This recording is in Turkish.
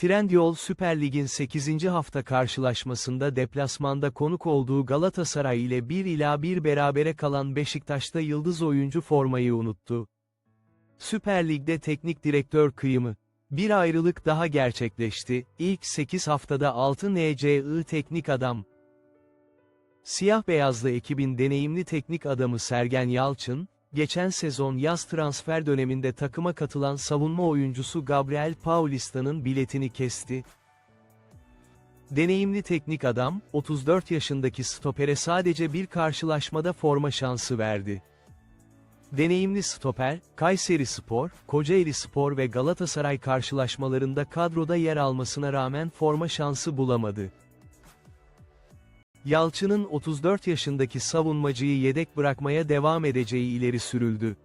Trendyol Süper Lig'in 8. hafta karşılaşmasında deplasmanda konuk olduğu Galatasaray ile 1 ila 1 berabere kalan Beşiktaş'ta yıldız oyuncu formayı unuttu. Süper Lig'de teknik direktör kıyımı. Bir ayrılık daha gerçekleşti, ilk 8 haftada 6 NCI teknik adam. Siyah beyazlı ekibin deneyimli teknik adamı Sergen Yalçın, geçen sezon yaz transfer döneminde takıma katılan savunma oyuncusu Gabriel Paulista'nın biletini kesti. Deneyimli teknik adam, 34 yaşındaki stopere sadece bir karşılaşmada forma şansı verdi. Deneyimli stoper, Kayseri Spor, Kocaeli Spor ve Galatasaray karşılaşmalarında kadroda yer almasına rağmen forma şansı bulamadı. Yalçın'ın 34 yaşındaki savunmacıyı yedek bırakmaya devam edeceği ileri sürüldü.